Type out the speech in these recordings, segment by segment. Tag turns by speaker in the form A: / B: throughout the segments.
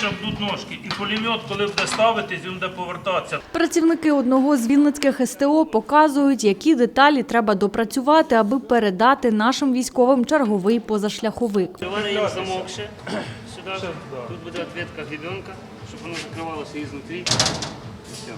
A: більше вдуть ножки. І пулемет, коли буде ставитись, він буде повертатися.
B: Працівники одного з вінницьких СТО показують, які деталі треба допрацювати, аби передати нашим військовим черговий позашляховик.
C: Приварюємо замок ще сюди. Тут буде ответка гребенка, щоб воно закривалося ізнутрі. Все.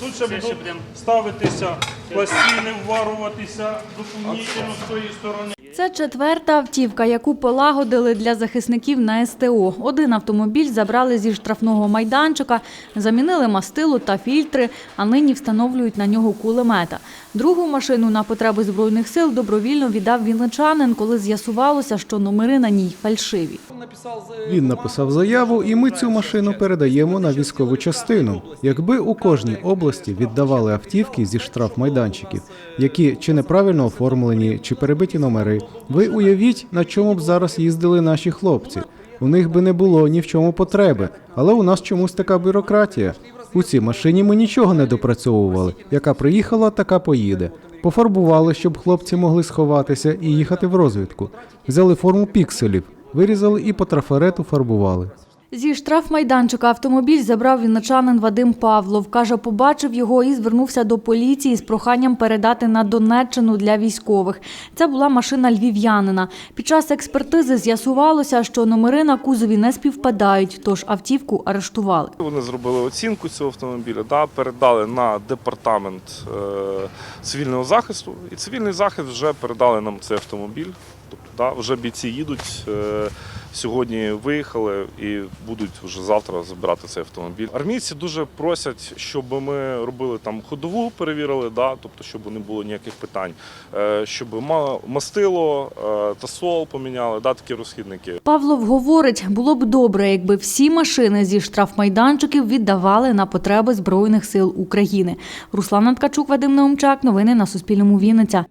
A: Тут ще будуть
C: будемо-
A: ставитися пластини, вваруватися доповнительно з тої сторони.
B: Це четверта автівка, яку полагодили для захисників на СТО. Один автомобіль забрали зі штрафного майданчика, замінили мастилу та фільтри, а нині встановлюють на нього кулемета. Другу машину на потреби Збройних сил добровільно віддав вінничанин, коли з'ясувалося, що номери на ній фальшиві.
D: Він написав заяву, і ми цю машину передаємо на військову частину. Якби у кожній області віддавали автівки зі штрафмайданчиків, які чи неправильно оформлені, чи перебиті номери, ви уявіть, на чому б зараз їздили наші хлопці. У них би не було ні в чому потреби, але у нас чомусь така бюрократія. У цій машині ми нічого не допрацьовували. Яка приїхала, така поїде. Пофарбували, щоб хлопці могли сховатися і їхати в розвідку. Взяли форму пікселів, вирізали і по трафарету фарбували.
B: Зі штрафмайданчика автомобіль забрав вінничанин Вадим Павлов. Каже, побачив його і звернувся до поліції з проханням передати на Донеччину для військових. Це була машина львів'янина. Під час експертизи з'ясувалося, що номери на кузові не співпадають, тож автівку арештували.
E: Вони зробили оцінку цього автомобіля, да, передали на департамент е, цивільного захисту, і цивільний захист вже передали нам цей автомобіль. Тобто, да, вже бійці їдуть. Е, Сьогодні виїхали і будуть вже завтра забирати цей автомобіль. Армійці дуже просять, щоб ми робили там ходову, перевірили, да, тобто, щоб не було ніяких питань, е, щоб ма- мастило е, та сол поміняли, да, такі розхідники.
B: Павлов говорить, було б добре, якби всі машини зі штрафмайданчиків віддавали на потреби Збройних сил України. Руслана Ткачук, Вадим Наумчак. Новини на Суспільному. Вінниця.